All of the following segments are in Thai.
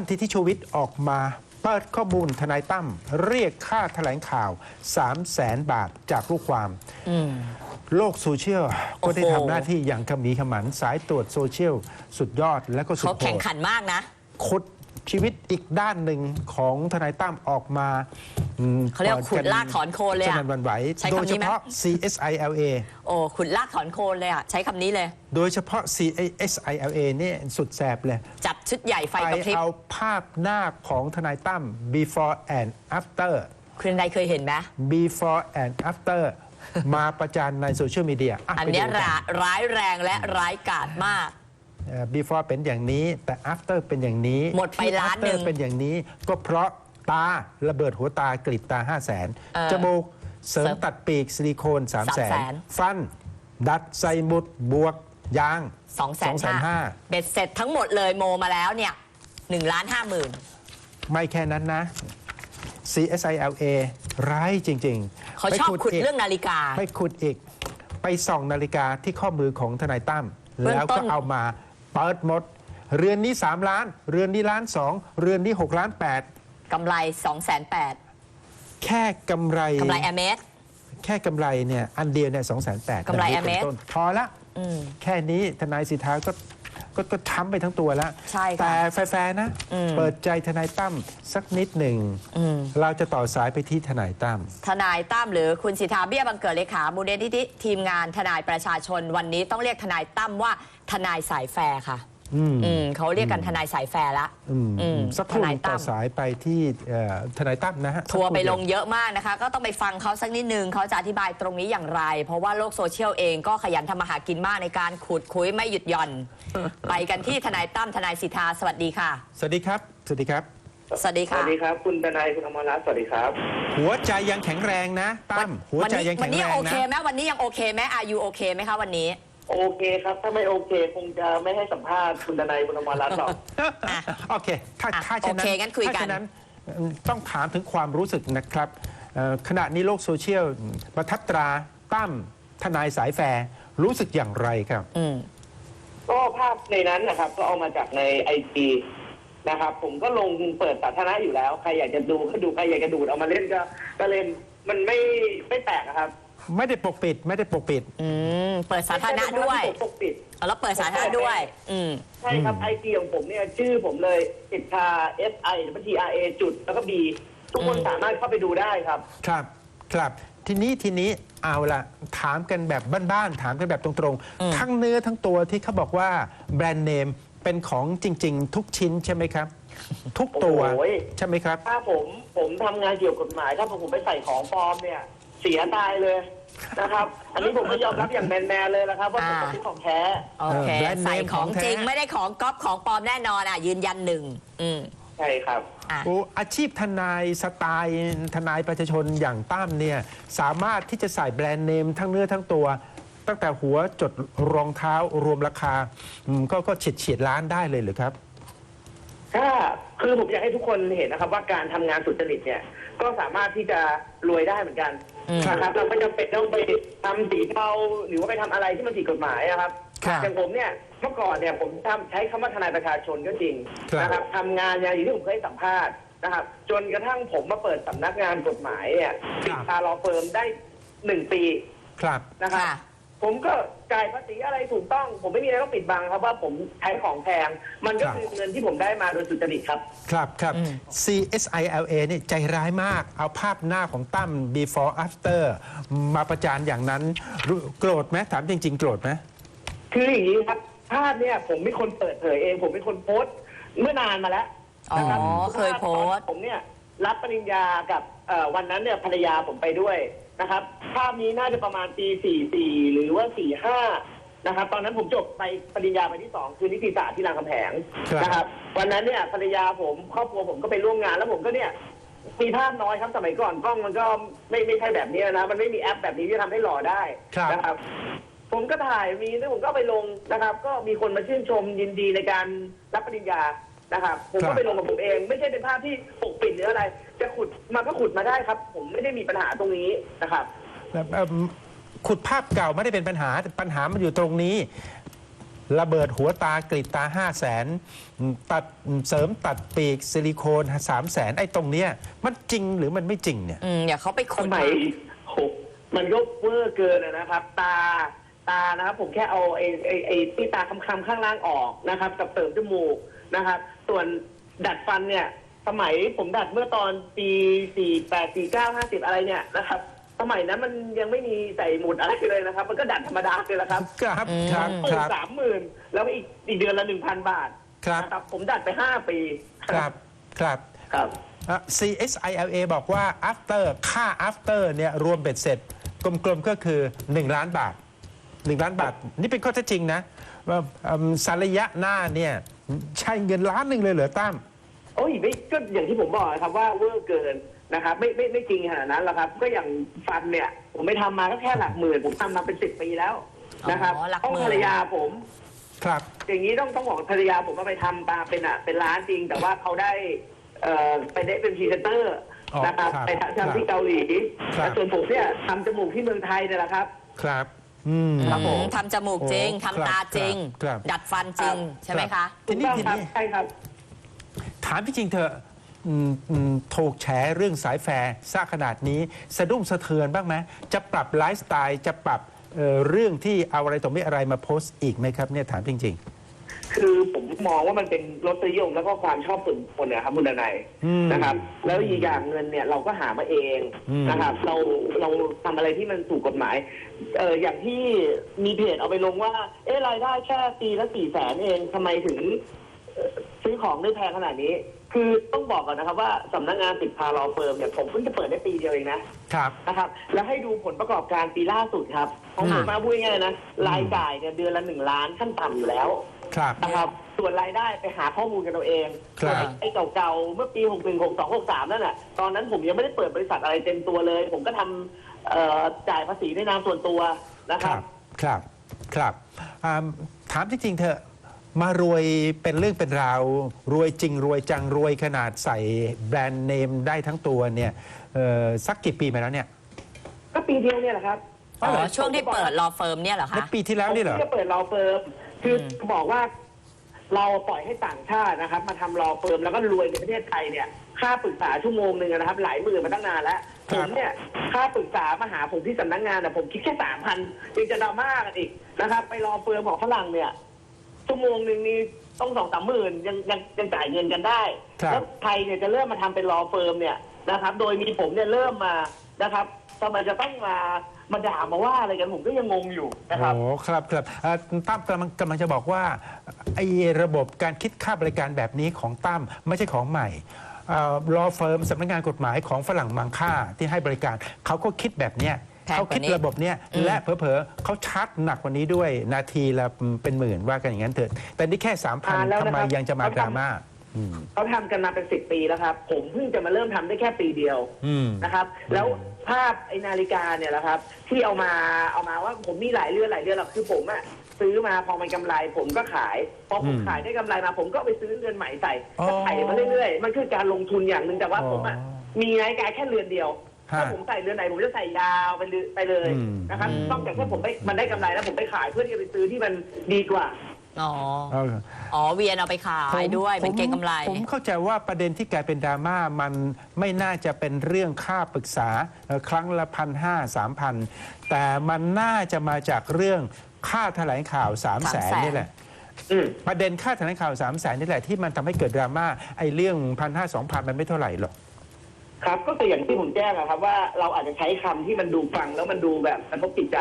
ทันทีที่ชูวิทย์ออกมาเปิดข้อมูลทนายตั้มเรียกค่าแถลงข่าว 3 0 0แสนบาทจากลูกความอืมโลกโซเชียลก็ได้โอ้โหทำหน้าที่อย่างขมีขมันสายตรวจโซเชียลสุดยอดและก็สุดเขาโหแข่งดขันมากนะขุดชีวิตอีกด้านหนึ่งของทนายตั้มออกมาอืม เขาเรียกว่าขุดรากถอนโคนเลยอะจนวันไหว ใช้โดคำยนี้เฉไหมพาะ CSILA โอ้ขุดลากถอนโคนเลยอะ ใช้คำนี้เลย โดยเฉพาะ CSILA เนี่ยสุดแสบเลย จัดชุดใหญ่ไฟไปกระพริบเอาภาพหน้าของทนายตั้ม before and after คุณใดเคยเห็นไหม before and after มาประจานในโซเชียลมีเดียะอันไปเนี้ยดูกัร้าร้ายแรงและร้ายกาจมาก เอ่อ before เป็นอย่างนี้แต่ after เป็นอย่างนี้หมดไปที่ ล้านหนึ่ after ง เป็นอย่างนี้ก็เพราะ ตาระเบิดหัวตากรีดตา 5 0 0แสนเออจมูกเสริมเสริมตัดปีกซิลิโคน 3 0 0แสน300,000 ฟัน ดัดใส่หมุดบวก ยาง สองแสนห้า250,000 เบ็ดเสร็จทั้งหมดเลยโมมาแล้วเนี่ยหนึ่งล้านห้าหมื่น ไม่แค่นั้นนะ CSILA ร้ายจริงๆเขาชอบไปขุดกเรื่องนาฬิกา ไปขุดอีก ไปส่องนาฬิกาที่ข้อมือของทนายตั้มเบื้องแล้วต้ก็นเอามาเปิดหมด เรือนนี้ 3 ล้าน เรือนนี้ล้านสองเรือนนี้ 6 ล้าน กำไร2องแสนแปด8แค่กำไรกำไรแอเมส แค่กำไรเนี่ยอันเดียวเนี่ยสองแสนแปดกำไร MS พอละแค่นี้ทนายสิทธาก็ก็ก็ช้ำไปทั้งตัวแล้ว ใช่ค่ะแต่แฟร์ๆนะเปิดใจทนายตั้มสักนิดหนึ่งเราจะต่อสายไปที่ทนายตั้ม ทนายตั้มหรือคุณสิทธาเบี้ยบังเกิดเลขามูลนิธิทีมงานทนายประชาชนวันนี้ต้องเรียกทนายตั้มว่าทนายสายแฟร์ค่ะ อืมอืมเขาเรียกกันทนายสายแฟร์ละอืมอืมสักคทรู่นายต่ตั้อมสายไปที่เอ่อทนายตั้มนะฮะทัวร์ไปสักคลรู่งเดียเยอะมากนะคะ ก็ต้องไปฟังเขาสักนิดนึงเขาจะอธิบายตรงนี้อย่างไร เพราะว่าโลกโซเชียลเองก็ขยันทำมาหากินมากในการขุดคุยไม่หยุดหย่อน ไปกันที่ทนายตั้มทนายสิทธาสวัสดีค่ะ สวัสดีครับ สวัสดีครับ สวัสดีสค่ะ วัสดีครับ คุณทนายคุณอมรรัตน์สวัสดีครับ หัวใจยังแข็งแรงนะ ตั้มหัววันใจนี้ยังวัแข็งนี้แรงโอเคนะ ไหมวันนี้ยังโอเคไหมอายุโอเคไหมคะวันนี้ โอเคครับ ถ้าไม่โอเค คงจะไม่ให้สัมภาษณ์คุณทนายคุณอมรรัตน์หรอกอะโอเค ถ้าอะถ้าฉะนั้นโอเคงั้นคุยกัน ถ้าฉะนั้นเอ่อต้องถามถึงความรู้สึกนะครับเอ่อขณะนี้โลกโซเชียลประทับตราตั้มทนายสายแฟร์รู้สึกอย่างไรครับ อืม ก็ภาพในนั้นนะครับ ก็เอามาจากในไอจีนะครับ ผมก็ลงเปิดสาธารณะอยู่แล้ว ใครอยากจะดูก็ดูใครอยากจะดูดเอามาเล่นก็ก็เล่นมันไม่ไม่แปลกอะครับ ไม่ได้ปกปิดไม่ได้ปกปิด อืมเปิดสาธารณะด้วยไม่ใช่เป็นภาพที่ผมปกปิด เอาแล้วเปิดสาธารณะด้วย อืม ใช่ครับไอจีของผมเนี่ยชื่อผมเลยสิทธา S I T R A จุดแล้วก็ B ทุกคนอืมสามารถเข้าไปดูได้ครับ ครับครับทีนี้ทีนี้เอาละถามกันแบบบ้านๆถามกันแบบตรงๆ ทั้งเนื้อทั้งตัวที่เขาบอกว่าแบรนด์เนมเป็นของจริง ๆ ทุกชิ้นใช่ไหมครับ ทุกตัวโอ้ยใช่ไหมครับ ถ้าผมผมทำงานเกี่ยวกับกฎหมาย ถ้าผมไปใส่ของปลอมเนี่ย เสียตายเลยนะครับ อันนี้ผมก็ยอมรับอย่างแมนๆเลยนะครับ ว่าผมอ่าเป็นของแท้ โอเค เออแบรนด์เนมใส่ของของแท้ จริงไม่ได้ของก๊อปของปลอมแน่นอนอะ ยืนยันหนึ่งอืม ใช่ครับอะโอ้อาชีพทนายสไตล์ทนายประชาชนอย่างตั้มเนี่ยสามารถที่จะใส่แบรนด์เนมทั้งเนื้อทั้งตัว ตั้งแต่หัวจดรองเท้ารวมราคาอืมก็ก็เฉียดเฉียดล้านได้เลยหรือครับ ถ้าคือผมอยากให้ทุกคนเห็นนะครับ ว่าการทำงานสุจริตเนี่ย ก็สามารถที่จะรวยได้เหมือนกันอืม นะครับเราไม่จำเป็นต้องไปทำสีเทาหรือว่าไปทำอะไรที่มันผิดกฎหมายนะครับครับ อย่างผมเนี่ยเมื่อก่อนเนี่ยผมทำใช้คำว่าทนายประชาชนก็จริงครับนะครับทำงานอย่างที่ผมเคยให้สัมภาษณ์นะครับ จนกระทั่งผมมาเปิดสำนักงานกฎหมายเนี่ยปิดคาร์ลอเฟิร์มได้หนึ่งปีครับ นะครับ ค่ะ ผมก็จ่ายภาษีอะไรถูกต้อง ผมไม่มีอะไรต้องปิดบังครับว่าผมใช้ของแพง มันก็ครับคือเงินที่ผมได้มาโดยสุจริตครับ ครับครับอืม CSILA นี่ใจร้ายมาก เอาภาพหน้าของตั้ม before after มาประจานอย่างนั้นรู้โกรธไหมถามจริง ๆ โกรธไหมคืออย่างนี้ครับภาพเนี่ยผมเป็นคนเปิดเผยเอง ผมเป็นคนโพสต์เมื่อนานมาแล้วอ๋อนะครับเคยโพสต์ ผมเนี่ยรับปริญญากับเอ่อวันนั้นเนี่ยภรรยาผมไปด้วย นะครับภาพนี้น่าจะประมาณปี 44 หรือว่า 45 นะครับ ตอนนั้นผมจบไปปริญญาไปที่ 2 คือนิติศาสตร์ที่รามคำแหงครับ นะครับ วันนั้นเนี่ยภรรยาผมครอบครัวผมก็ไปร่วมงาน แล้วผมก็เนี่ยมีภาพน้อยครับสมัยก่อนกล้องมันก็ไม่ไม่ใช่แบบนี้นะ มันไม่มีแอปแบบนี้ที่จะทำให้หล่อได้ครับ นะครับ ผมก็ถ่ายมีแล้วผมก็ไปลงนะครับ ก็มีคนมาชื่นชมยินดีในการรับปริญญา นะครับ ผมครัก็บไปลงกับผมเอง ไม่ใช่เป็นภาพที่ปกปิดหรืออะไร จะขุดมาก็ขุดมาได้ครับ ผมไม่ได้มีปัญหาตรงนี้นะครับ แบบเอิ่มขุดภาพเก่าไม่ได้เป็นปัญหาแต่ปัญหามันอยู่ตรงนี้ ระเบิดหัวตากรีดตา 5 0 0แสนตัดเสริมตัดปีกซิลิโคน3 0 0แสนไอ้ตรงเนี้ยมันจริงหรือมันไม่จริงเนี่ย อืมเดี๋ยวเขาไปสขุดมัมายโหมันก็เวอร์เกินอะนะครับ ตาตานะครับ ผมแค่เอาไอ้ไอ้ไอ้ที่ตาคำๆข้างล่างออกนะครับ กับเสริมจมูก นะครับ ส่วนดัดฟันเนี่ย สมัยผมดัดเมื่อตอนปีสี่แปดสี่เก้าห้าสิบอะไรเนี่ยนะครับ สมัยนั้นมันยังไม่มีใส่หมุดอะไรเลยนะครับ มันก็ดัดธรรมดาเลยละครับครับครับหมื่คนรับสามหมื่นแล้วอีกอีกเดือนละหนึ่งพันบาทครับนะครับ ผมดัดไปห้าปีครับครับครับ อะ CSILA บอกว่า after ค่า after เนี่ยรวมเบ็ดเสร็จ กลมๆก็คือ 1 ล้านบาท 1 ล้านบาท นี่เป็นข้อเท็จจริงนะว่าอืมสารยะหน้าเนี่ย ใช่เงินล้านหนึ่งเลยเหรอตั้มโอ้ยไม่ก็อย่างที่ผมบอกนะครับว่าเวอร์เกินนะครับไม่ไม่ไม่จริงขนาดนั้นหรอกครับ ก็อย่างฟันเนี่ย ผมไม่ทำมาก็แค่หลักหมื่น ผมทำมาเป็นสิบปีแล้วนะครับอ๋อหลักหต้องมื่นภรรยาผม ครับ อย่างนี้ต้องต้องบอกภรรยาผมว่าไปทำมาเป็นอะเป็นร้านจริง แต่ว่าเขาได้เอ่อไปได้เป็นพรีเซนเตอร์อ๋อนะครับครับไปทำที่เกาหลีครับ แต่ส่วนผมเนี่ยทำจมูกที่เมืองไทยเนี่ยแหละครับ ครับ อืม ครับผมอืมทำจมูกจริงโอ้ทำตาจริงครับ ดัดฟันจริง ใช่ไหมคะทีนี้ถูกต้องทีครับนี้ใช่ครับ ถามพี่จริงเถอะอืมอืมถูกแฉเรื่องสายแฟร์ซะขนาดนี้ สะดุ้งสะเทือนบ้างไหมจะปรับไลฟ์สไตล์จะปรับเอ่อเรื่องที่เอาอะไรต่อไม่อะไรมาโพสต์อีกไหมครับเนี่ยถามจริง คือผมมองว่ามันเป็นรสนิยมแล้วก็ความชอบส่วนบุคคลนะครับคุณดนายอืม นะครับ แล้วอีกอย่างเงินเนี่ยเราก็หามาเองอืม นะครับ เราเราทำอะไรที่มันถูกกฎหมายเอออย่างที่มีเพจเอาไปลงว่า เอ๊ะรายได้แค่ปีละสี่แสนเองทำไมถึงเอ่อซื้อของได้แพงขนาดนี้ คือต้องบอกก่อนนะครับว่าสำนักงานติดพารอเฟิร์มเนี่ยผมเพิ่งจะเปิดได้ปีเดียวเองนะๆครับ นะครับแล้วให้ดูผลประกอบการปีล่าสุดครับของผมค่ะมาพูดง่ายๆนะรายจ่ายเนี่ยเดือนละหนึ่งล้านขั้นต่ำอยู่แล้ว ครับนะครับ ส่วนรายได้ไปหาข้อมูลกันเราเองครับ ส่วนไอ้เก่าๆเมื่อปี6 1 6 2 6 3นั่นแหละตอนนั้นผมยังไม่ได้เปิดบริษัทอะไรเต็มตัวเลย ผมก็ทำเอ่อจ่ายภาษีในนามส่วนตัวนะคครัรับ บครับครับอ่าถามจริงๆเถอะมารวยเป็นเรื่องเป็นราว รวยจริงรวยจังรวยขนาดใส่แบรนด์เนมได้ทั้งตัวเนี่ยเอ่อสักกี่ปีมาแล้วเนี่ยก็ปีเดียวเนี่ยแหละครับอ๋อช่วงที่เปิดรอเฟิร์มเนี่ยเหรอในคะ ปีที่แล้วนี่เหรอ ผมจะเปิดรอเฟิร์ม คืออมบอกว่าเราปล่อยให้ต่างชาตินะครับ มาทำรอเฟิร์มแล้วก็รวยในประเทศไทยเนี่ย ค่าปรึกษาชั่วโมงหนึ่งนะครับ หลายหมื่นมาตั้งนานแล้วคผรับ มเนี่ยค่าปรึกษามาหาผมที่สำนักงานแต่ผมคิดแค่สามพันยังจะดราม่ากันอีกนะครับ ไปรอเฟิร์มของฝรั่งเนี่ย ชั่วโมงหนึ่งนี่ต้องสองสามหมื่นยังยังยังจ่ายเงินกันได้ ครับ แล้วไทยเนี่ยจะเริ่มมาทำเป็นรอเฟิร์มเนี่ยนะครับ โดยมีผมเนี่ยเริ่มมานะครับทำไมจะต้องมา มาด่ามาว่าอะไรกันผมก็ยังงงอยู่นะครับ โอ้ครับครับเอ่อตั้มกำลังกำลังจะบอกว่าไอ้ระบบการคิดค่าบริการแบบนี้ของตั้มไม่ใช่ของใหม่รอเฟิร์มสำนักงานกฎหมายของฝรั่งมังค่าที่ให้บริการเขาก็คิดแบบเนี้ยแพงกว่านี้เขาคิดระบบเนี้ยอืม และเผลอๆเขาชาร์จหนักกว่านี้ด้วยนาทีละเป็นหมื่นว่ากันอย่างนั้นเถอะแต่นี่แค่สามพันอ่าแล้วทำนะไมครับ ยังจะมาดราม่า อืม เขาทำกันมาเป็นสิบปีแล้วครับ ผมเพิ่งจะมาเริ่มทำได้แค่ปีเดียวอืม นะครับ แล้วภาพไอ้นาฬิกาเนี่ยแหละครับ ที่เอามาเอามาว่าผมมีหลายเรือนหลายเรือนหรอกคือผมอะซื้อมาพอมันกำไร ผมก็ขาย พอผมอืมขายได้กำไรมา ผมก็เอาไปซื้อเรือนใหม่ใส่อ๋อก็ใส่มาเรื่อยๆมันคือการลงทุนอย่างหนึ่งแต่ว่าอ๋อผมอะมีนาฬิกาแค่เรือนเดียวฮะถ้าผมใส่เรือนไหนผมจะใส่ยาวไปเลยไปเลยอืมนะครับอืม นอกจากถ้าผมไปมันได้กำไรแล้วผมไปขายเพื่อที่จะไปซื้อที่มันดีกว่า อ๋อ เอาอ๋อเวียนเอาไปขายด้วยเป็นเก็งกำไรผมเข้าใจว่าประเด็นที่กลายเป็นดราม่ามันไม่น่าจะเป็นเรื่องค่าปรึกษาเอ่อครั้งละพันห้าสามพันแต่มันน่าจะมาจากเรื่องค่าแถลงข่าวสามแสน300,000 นี่แหละ อืม ประเด็นค่าแถลงข่าวสามแสนนี่แหละที่มันทำให้เกิดดราม่าไอ้เรื่องพันห้าสองพันมันไม่เท่าไหร่หรอก ครับก็คืออย่างที่ผมแจ้งอะครับว่าเราอาจจะใช้คำที่มันดูฟังแล้วมันดูแบบกระทบจิตใจ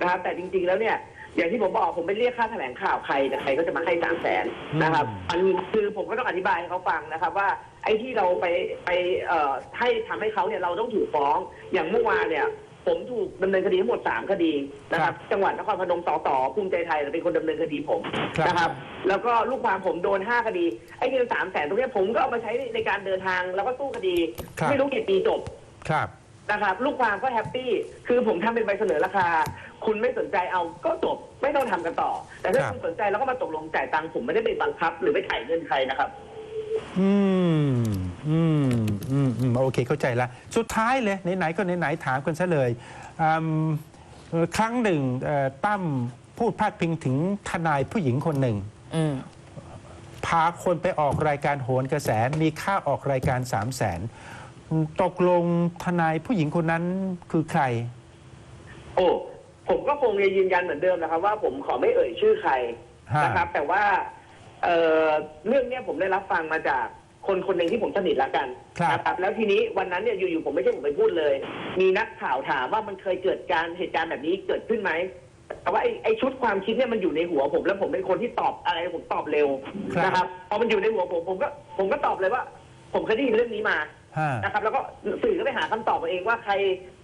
นะครับแต่จริงๆแล้วเนี่ย อย่างที่ผมบอกผมไปเรียกค่าแถลงข่าวใครแต่ใครก็จะมาให้สามแสนนะครับอืมอันนี้คือผมก็ต้องอธิบายให้เขาฟังนะครับว่า ไอ้ที่เราไปไปเอ่อให้ทำให้เขาเนี่ยเราต้องถูกฟ้อง อย่างเมื่อวานเนี่ย ผมถูกดำเนินคดีทั้งหมดสามคดีนะครับ จังหวัดนครพนมสสภูมิใจไทยเป็นคนดำเนินคดีผมครับนะครับ แล้วก็ลูกความผมโดนห้าคดี ไอ้เงินสามแสนตรงเนี้ยผมก็เอามาใช้ในการเดินทางแล้วก็สู้คดีครับไม่รู้กี่ปีจบครับ นะครับลูกความก็แฮปปี้คือผมทำเป็นใบเสนอราคา คุณไม่สนใจเอาก็จบไม่ต้องทำกันต่อ แต่ถ้าครับ คุณสนใจแล้วก็มาตกลงจ่ายตังค์ผมไม่ได้ไปบังคับ หรือไปถ่ายเงินใครนะครับ อืมอืมอืมอืมโอเคเข้าใจละสุดท้ายเลยไหนๆก็ไหนๆถามกันซะเลยอืมเอ่อครั้งหนึ่งเอ่อตั้มพูดพาดพิงถึงทนายผู้หญิงคนหนึ่ง อืม พาคนไปออกรายการโหนกระแสมีค่าออกรายการ 3 0 0แสน ตกลงทนายผู้หญิงคนนั้นคือใคร โอ้ ผมก็คงจะยืนยันเหมือนเดิมนะครับ ว่าผมขอไม่เอ่ยชื่อใครฮะนะครับ แต่ว่าเอ่อเรื่องเนี้ยผมได้รับฟังมาจากคนคนหนึ่งที่ผมสนิทละกันครับนะครับ แล้วทีนี้วันนั้นเนี่ยอยู่ๆผมไม่ใช่ผมไปพูดเลย มีนักข่าวถามว่ามันเคยเกิดการเหตุการณ์แบบนี้เกิดขึ้นไหมแต่ว่าไอ้ไอ้ชุดความคิดเนี่ยมันอยู่ในหัวผม แล้วผมเป็นคนที่ตอบอะไรผมตอบเร็วครับนะครับพอมันอยู่ในหัวผมผมก็ ผมก็ตอบเลยว่า ผมเคยได้ยินเรื่องนี้มา ฮะ นะครับ แล้วก็สื่อก็ไปหาคำตอบเอาเองว่าใคร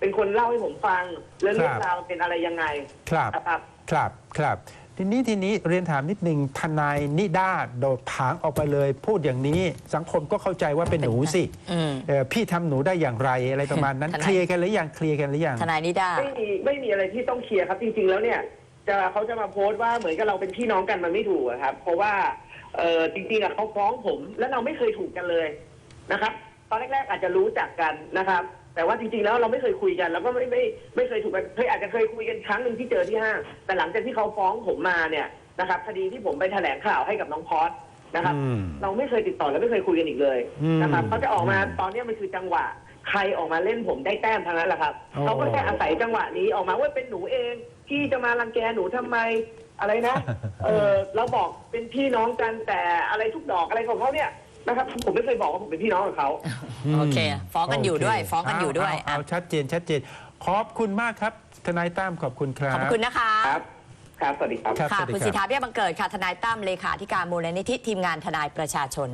เป็นคนเล่าให้ผมฟังเรื่องครับเรื่องราวเป็นอะไรยังไงครับ นะครับ ครับ ครับ ทีนี้ทีนี้เรียนถามนิดหนึ่งทนายนิด้าโดดผางออกไปเลย พูดอย่างนี้สังคมก็เข้าใจว่าเป็นหนูสิอืม เอ่อพี่ทำหนูได้อย่างไรอะไรประมาณนั้น ทนาย เคลียร์กันหรือยังเคลียร์กันหรือยัง ทนายนิด้าไม่มีไม่มีอะไรที่ต้องเคลียร์ครับ จริง ๆ แล้วเนี่ยจะเขาจะมาโพสต์ว่าเหมือนกับเราเป็นพี่น้องกันมันไม่ถูกอะครับ เพราะว่าเออจริงๆอะเขาฟ้องผม และเราไม่เคยถูกกันเลยนะครับ ตอนแรกๆอาจจะรู้จักกันนะครับ แต่ว่าจริงๆแล้วเราไม่เคยคุยกัน แล้วก็ไม่ไม่ไม่เคยถูกกันเคยอาจจะเคยคุยกันครั้งหนึ่งที่เจอที่ห้างแต่หลังจากที่เขาฟ้องผมมาเนี่ยนะครับคดีที่ผมไปแถลงข่าวให้กับน้องพอสนะครับ อืมเราไม่เคยติดต่อและไม่เคยคุยกันอีกเลยอืมนะครับเขาจะออกมาอืมตอนเนี้ยมันคือจังหวะ ใครออกมาเล่นผมได้แต้มทางนั้นแหละครับโอ้ เขาก็แค่อาศัยจังหวะนี้ออกมาว่าเป็นหนูเองที่จะมารังแกหนูทำไมอะไรนะ เออเราบอกเป็นพี่น้องกันแต่อะไรทุกดอกอะไรของเขาเนี่ย นะครับผมไม่เคยบอกว่าผมเป็นพี่น้องกับเขา โอเค ฟ้องกันอยู่ด้วยโเคฟ้องกันอยู่ด้วยเาเอาอะเอาชัดเจนชัดเจน ขอบคุณมากครับ ทนายตั้มขอบคุณครับ ขอบคุณนะคะ ครับ ครับ สวัสดีครับ ครับค่ะ สวัสดีคุณรับสิทธาเบี้ยบังเกิดค่ะ ทนายตั้มเลขาธิการมูลนิธิทีมงานทนายประชาชน